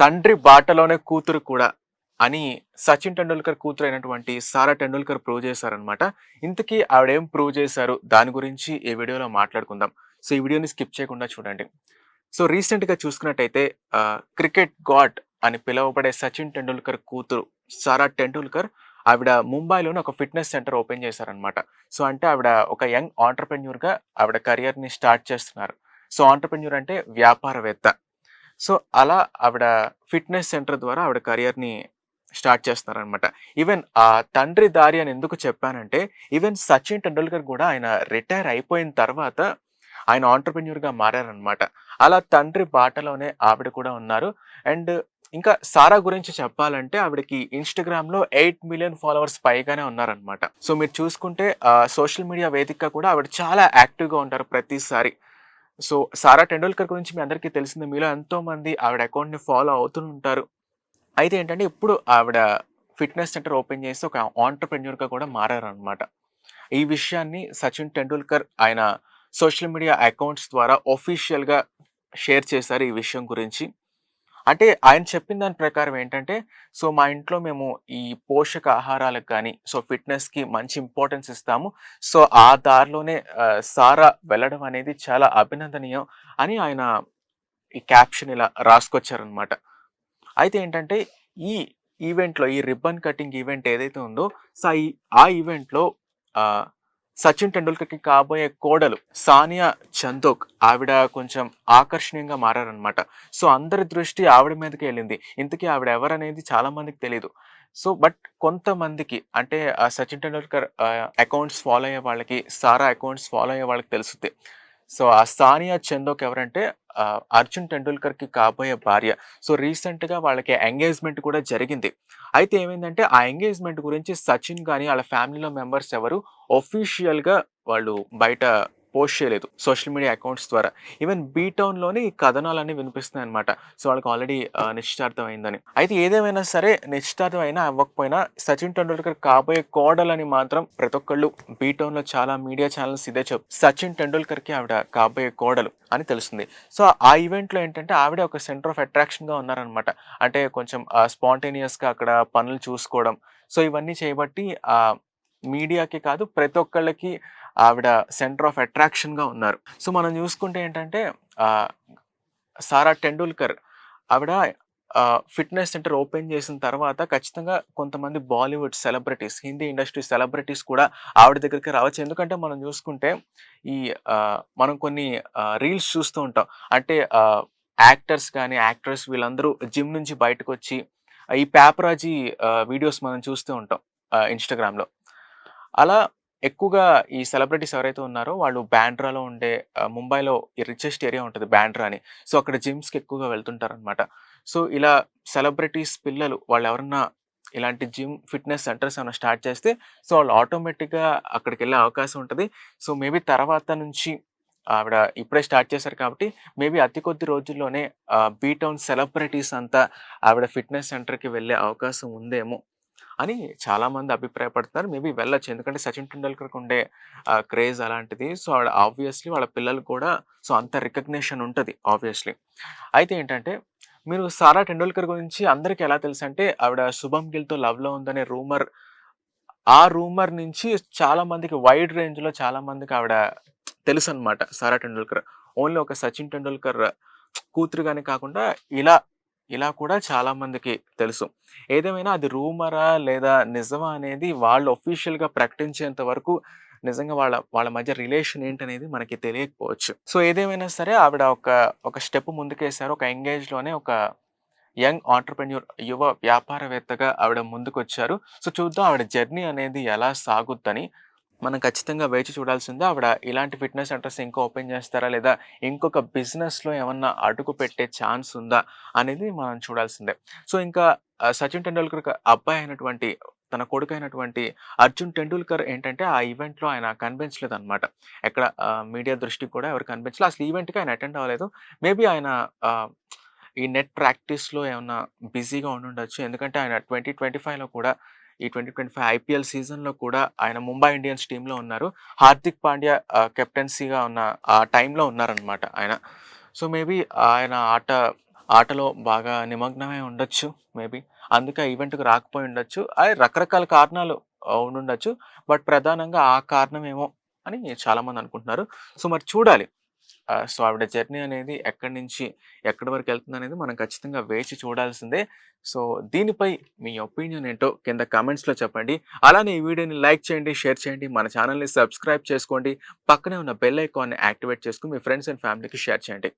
తండ్రి బాటలోనే కూతురు కూడా అని సచిన్ టెండూల్కర్ కూతురు అయినటువంటి సారా టెండూల్కర్ ప్రూవ్ చేశారనమాట ఇంతకీ ఆవిడేం ప్రూవ్ చేశారు? దాని గురించి ఈ వీడియోలో మాట్లాడుకుందాం. సో ఈ వీడియోని స్కిప్ చేయకుండా చూడండి. సో రీసెంట్గా చూసుకున్నట్టయితే క్రికెట్ గాడ్ అని పిలువబడే సచిన్ టెండూల్కర్ కూతురు సారా టెండూల్కర్ ఆవిడ ముంబైలోనే ఒక ఫిట్నెస్ సెంటర్ ఓపెన్ చేశారనమాట సో అంటే ఆవిడ ఒక యంగ్ ఆంటర్ప్రెన్యూర్గా ఆవిడ కెరియర్ని స్టార్ట్ చేస్తున్నారు. సో ఆంటర్ప్రెన్యూర్ అంటే వ్యాపారవేత్త. సో అలా ఆవిడ ఫిట్నెస్ సెంటర్ ద్వారా ఆవిడ కెరియర్ని స్టార్ట్ చేస్తున్నారనమాట ఈవెన్ ఆ తండ్రి దారి అని ఎందుకు చెప్పానంటే ఈవెన్ సచిన్ టెండూల్కర్ కూడా ఆయన రిటైర్ అయిపోయిన తర్వాత ఆయన ఆంటర్ప్రెన్యూర్గా మారారనమాట అలా తండ్రి బాటలోనే ఆవిడ కూడా ఉన్నారు. అండ్ ఇంకా సారా గురించి చెప్పాలంటే ఆవిడకి ఇన్స్టాగ్రామ్లో ఎయిట్ మిలియన్ ఫాలోవర్స్ పైగానే ఉన్నారనమాట సో మీరు చూసుకుంటే సోషల్ మీడియా వేదిక కూడా ఆవిడ చాలా యాక్టివ్గా ఉంటారు ప్రతిసారి. సో సారా టెండూల్కర్ గురించి మీ అందరికీ తెలిసింది. మీలో ఎంతో మంది ఆవిడ అకౌంట్ని ఫాలో అవుతూ ఉంటారు అయితే ఏంటంటే ఇప్పుడు ఆవిడ ఫిట్నెస్ సెంటర్ ఓపెన్ చేసి ఒక ఆంటర్ప్రెన్యూర్గా కూడా మారారనమాట ఈ విషయాన్ని సచిన్ టెండూల్కర్ ఆయన సోషల్ మీడియా అకౌంట్స్ ద్వారా ఒఫీషియల్గా షేర్ చేశారు ఈ విషయం గురించి. అంటే ఆయన చెప్పిన దాని ప్రకారం ఏంటంటే సో మా ఇంట్లో మేము ఈ పోషక ఆహారాలకు కానీ సో ఫిట్నెస్కి మంచి ఇంపార్టెన్స్ ఇస్తాము. సో ఆ దారిలోనే సారా వెళ్ళడం అనేది చాలా అభినందనీయం అని ఆయన ఈ క్యాప్షన్ ఇలా రాసుకొచ్చారనమాట. అయితే ఏంటంటే ఈ ఈవెంట్లో ఈ రిబ్బన్ కటింగ్ ఈవెంట్ ఏదైతే ఉందో సో ఈ ఆ ఈవెంట్లో సచిన్ టెండూల్కర్కి కాబోయే కోడలు సానియా చందోక్ ఆవిడ కొంచెం ఆకర్షణీయంగా మారారనమాట సో అందరి దృష్టి ఆవిడ మీదకి వెళ్ళింది. ఇంతకీ ఆవిడ ఎవరనేది చాలా మందికి తెలియదు సో బట్ కొంతమందికి అంటే సచిన్ టెండూల్కర్ అకౌంట్స్ ఫాలో అయ్యే వాళ్ళకి సారా అకౌంట్స్ ఫాలో అయ్యే వాళ్ళకి తెలుస్తుంది సో ఆ సానియా చందోక్ ఎవరంటే అర్జున్ టెండూల్కర్కి కాబోయే భార్య. సో రీసెంట్గా వాళ్ళకి ఎంగేజ్మెంట్ కూడా జరిగింది. అయితే ఏమైందంటే ఆ ఎంగేజ్మెంట్ గురించి సచిన్ కానీ వాళ్ళ ఫ్యామిలీలో మెంబర్స్ ఎవరు ఒఫీషియల్గా వాళ్ళు బయట పోస్ట్ చేయలేదు సోషల్ మీడియా అకౌంట్స్ ద్వారా. ఈవెన్ బీ టౌన్ ఈ కథనాలన్నీ వినిపిస్తున్నాయి అనమాట సో వాళ్ళకి ఆల్రెడీ నిశ్చితార్థం అయిందని అయితే ఏదేమైనా సరే నిశ్చితార్థం అయినా అవ్వకపోయినా సచిన్ టెండూల్కర్ కాబోయే కోడలని మాత్రం ప్రతి ఒక్కళ్ళు బీ చాలా మీడియా ఛానల్స్ ఇదే చెప్పు. సచిన్ టెండూల్కర్కి ఆవిడ కాబోయే కోడలు అని తెలుస్తుంది. సో ఆ ఈవెంట్లో ఏంటంటే ఆవిడ ఒక సెంటర్ ఆఫ్ అట్రాక్షన్గా ఉన్నారనమాట అంటే కొంచెం స్పాంటేనియస్గా అక్కడ పనులు చూసుకోవడం. సో ఇవన్నీ చేయబట్టి మీడియాకి కాదు ప్రతి ఒక్కళ్ళకి ఆవిడ సెంటర్ ఆఫ్ అట్రాక్షన్గా ఉన్నారు. సో మనం చూసుకుంటే ఏంటంటే సారా టెండూల్కర్ ఆవిడ ఫిట్నెస్ సెంటర్ ఓపెన్ చేసిన తర్వాత ఖచ్చితంగా కొంతమంది Bollywood celebrities Hindi industry celebrities కూడా ఆవిడ దగ్గరికి రావచ్చు. ఎందుకంటే మనం చూసుకుంటే ఈ మనం కొన్ని రీల్స్ చూస్తూ ఉంటాం. అంటే యాక్టర్స్ కానీ యాక్టర్స్ వీళ్ళందరూ జిమ్ నుంచి బయటకు వచ్చి ఈ పేపరాజీ వీడియోస్ మనం చూస్తూ ఉంటాం ఇన్స్టాగ్రామ్లో. అలా ఎక్కువగా ఈ సెలబ్రిటీస్ ఎవరైతే ఉన్నారో వాళ్ళు బ్యాండ్రాలో ఉండే ముంబైలో ఈ రిచెస్ట్ ఏరియా ఉంటుంది బ్యాండ్రా అని. సో అక్కడ జిమ్స్కి ఎక్కువగా వెళ్తుంటారనమాట సో ఇలా సెలబ్రిటీస్ పిల్లలు వాళ్ళు ఎవరన్నా ఇలాంటి జిమ్ ఫిట్నెస్ సెంటర్స్ ఏమైనా స్టార్ట్ చేస్తే సో వాళ్ళు ఆటోమేటిక్గా అక్కడికి వెళ్ళే అవకాశం ఉంటుంది. సో మేబీ తర్వాత నుంచి ఆవిడ ఇప్పుడే స్టార్ట్ చేశారు కాబట్టి మేబీ అతి కొద్ది రోజుల్లోనే బీటౌన్ సెలబ్రిటీస్ అంతా ఆవిడ ఫిట్నెస్ సెంటర్కి వెళ్ళే అవకాశం ఉందేమో. అని చాలామంది అభిప్రాయపడుతున్నారు. మేబీ వెళ్ళొచ్చు. ఎందుకంటే సచిన్ టెండూల్కర్కి ఉండే క్రేజ్ అలాంటిది. సో ఆవిడ ఆబ్వియస్లీ వాళ్ళ పిల్లలు కూడా సో అంత రికగ్నేషన్ ఉంటుంది ఆబ్వియస్లీ. అయితే ఏంటంటే మీరు సారా టెండూల్కర్ గురించి అందరికీ ఎలా తెలుసు అంటే ఆవిడ శుభం గిల్తో లవ్లో ఉందనే రూమర్ ఆ రూమర్ నుంచి చాలా మందికి వైడ్ రేంజ్లో చాలా మందికి ఆవిడ తెలుసు అనమాట సారా టెండూల్కర్. ఓన్లీ ఒక సచిన్ టెండూల్కర్ కూతురుగానే కాకుండా ఇలా ఇలా కూడా చాలా మందికి తెలుసు. ఏదేమైనా అది రూమరా లేదా నిజమా అనేది వాళ్ళు official గా ప్రకటించేంత వరకు నిజంగా వాళ్ళ వాళ్ళ మధ్య రిలేషన్ ఏంటనేది మనకి తెలియకపోవచ్చు. సో ఏదేమైనా సరే ఆవిడ ఒక ఒక స్టెప్ ముందుకేసారు ఒక ఎంగేజ్లోనే ఒక యంగ్ ఆంటర్ప్రెన్యూర్ యువ వ్యాపారవేత్తగా ఆవిడ ముందుకు వచ్చారు సో చూద్దాం ఆవిడ జర్నీ అనేది ఎలా సాగుద్దని మనం ఖచ్చితంగా వేచి చూడాల్సిందే. ఆవిడ ఇలాంటి ఫిట్నెస్ సెంటర్స్ ఇంకా ఓపెన్ చేస్తారా? లేదా ఇంకొక బిజినెస్లో ఏమన్నా అడుగు పెట్టే ఛాన్స్ ఉందా? అనేది మనం చూడాల్సిందే. సో ఇంకా సచిన్ టెండూల్కర్ అబ్బాయి అయినటువంటి తన కొడుకు అయినటువంటి అర్జున్ టెండూల్కర్ ఏంటంటే ఆ ఈవెంట్లో ఆయన కనిపించలేదు అనమాట ఎక్కడ మీడియా దృష్టికి కూడా ఎవరు కనిపించలేదు అసలు ఈవెంట్కి ఆయన అటెండ్ అవ్వలేదు. మేబీ ఆయన ఈ నెట్ ప్రాక్టీస్లో ఏమన్నా బిజీగా ఉండుండొచ్చు. ఎందుకంటే ఆయన ట్వంటీ ట్వంటీ లో కూడా ఈ ట్వంటీ ట్వంటీ ఫైవ్ ఐపీఎల్ సీజన్లో కూడా ఆయన ముంబై ఇండియన్స్ టీంలో ఉన్నారు హార్దిక్ పాండ్యా కెప్టెన్సీగా ఉన్న ఆ టైంలో ఉన్నారనమాట ఆయన సో మేబీ ఆయన ఆట ఆటలో బాగా నిమగ్నమై ఉండొచ్చు మేబీ. అందుకే ఈవెంట్‌కి రాకపోయి ఉండొచ్చు. అది రకరకాల కారణాలు ఆహ్, ఉండుండొచ్చు. బట్ ప్రధానంగా ఆ కారణం ఏమో అని చాలామంది అనుకుంటున్నారు. సో, మరి చూడాలి. సో, ఆవిడ జర్నీ అనేది ఎక్కడి నుంచి ఎక్కడి వరకు వెళ్తుందనేది మనం ఖచ్చితంగా వేచి చూడాల్సిందే. సో, దీనిపై మీ ఒపీనియన్ ఏంటో కింద కామెంట్స్‌లో చెప్పండి. అలానే ఈ వీడియోని లైక్ చేయండి, షేర్ చేయండి. మన ఛానెల్‌ని సబ్స్క్రైబ్ చేసుకోండి. పక్కనే ఉన్న బెల్ ఐకాన్‌ని యాక్టివేట్ చేసుకుని మీ ఫ్రెండ్స్ అండ్ ఫ్యామిలీకి షేర్ చేయండి.